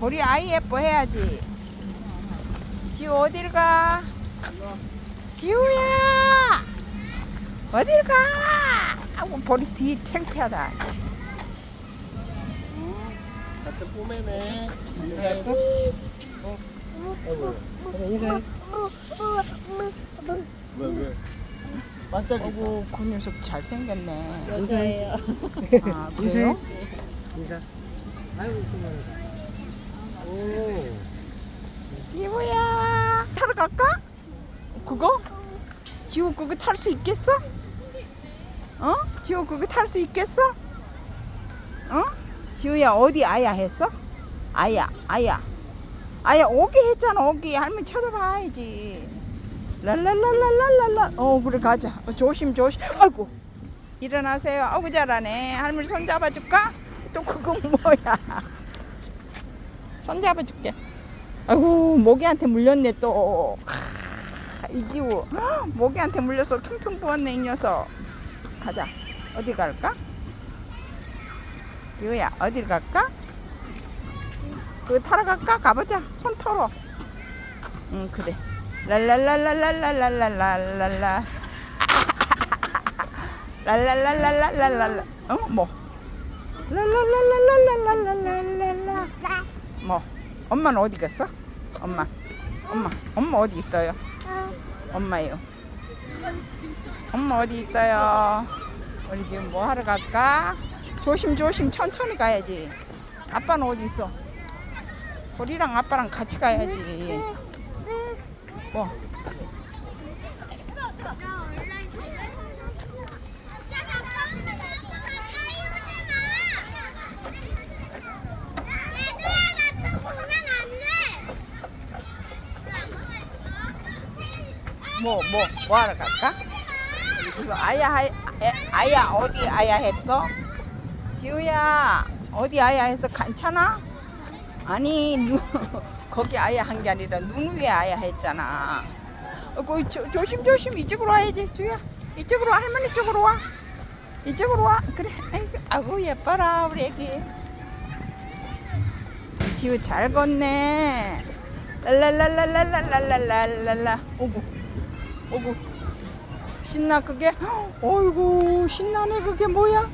보리 아이 예뻐 해야지. 지우 어딜 가? 지우야! 어딜 가? 아고 보리 뒤 창피하다. 같은 뽀매네. 인사할까? 어? 어이구. 그래, 인사해. 왜, 왜? 반짝이. 어구 그 녀석 잘생겼네. 여자예요. 아 그래요? 인사. 아이고, 그만. 오. 이모야 타러 갈까? 그거? 지호 그거 탈 수 있겠어? 어? 지호 그거 탈 수 있겠어? 어? 지호야 어디 아야 했어? 아야 아야 아야 오기 했잖아 오기 할머니 쳐다봐야지 랄랄랄랄랄랄라 어 그래 가자 어, 조심 조심 아이고 일어나세요 아이고 잘하네 할머니 손 잡아줄까? 또 그건 뭐야 손 잡아줄게 아이고 모기한테 물렸네 또 아, 이지우 헉, 모기한테 물려서 퉁퉁 부었네 이 녀석 가자 어디 갈까? 유야 어딜 갈까? 그 타러 갈까? 가보자 손 털어 응 그래 랄랄랄랄랄랄랄랄랄라 랄랄랄랄랄랄랄라 어? 뭐? 랄랄랄랄랄랄랄랄라 뭐? 엄마는 어디 갔어? 엄마 엄마 엄마 어디 있어요? 엄마요 엄마 어디 있어요? 우리 지금 뭐 하러 갈까? 조심 조심 천천히 가야지 아빠는 어디 있어? 우리랑 아빠랑 같이 가야지 뭐? 뭐, 뭐, 뭐 하러 갈까? 지금 아야, 하- 아, 아야, 어디 아야 했어? 지우야, 어디 아야 했어? 괜찮아? 아니, 누, 거기 아야 한 게 아니라 눈 위에 아야 했잖아. 어, 그, 조, 조심조심 이쪽으로 와야지, 지우야. 이쪽으로 와, 할머니 쪽으로 와. 이쪽으로 와. 그래, 아이고, 아이고 예뻐라, 우리 애기. 지우 잘 걷네. 랄랄랄랄랄랄랄랄랄라. 오구. 오구 신나 그게? 어이구 신나네 그게 뭐야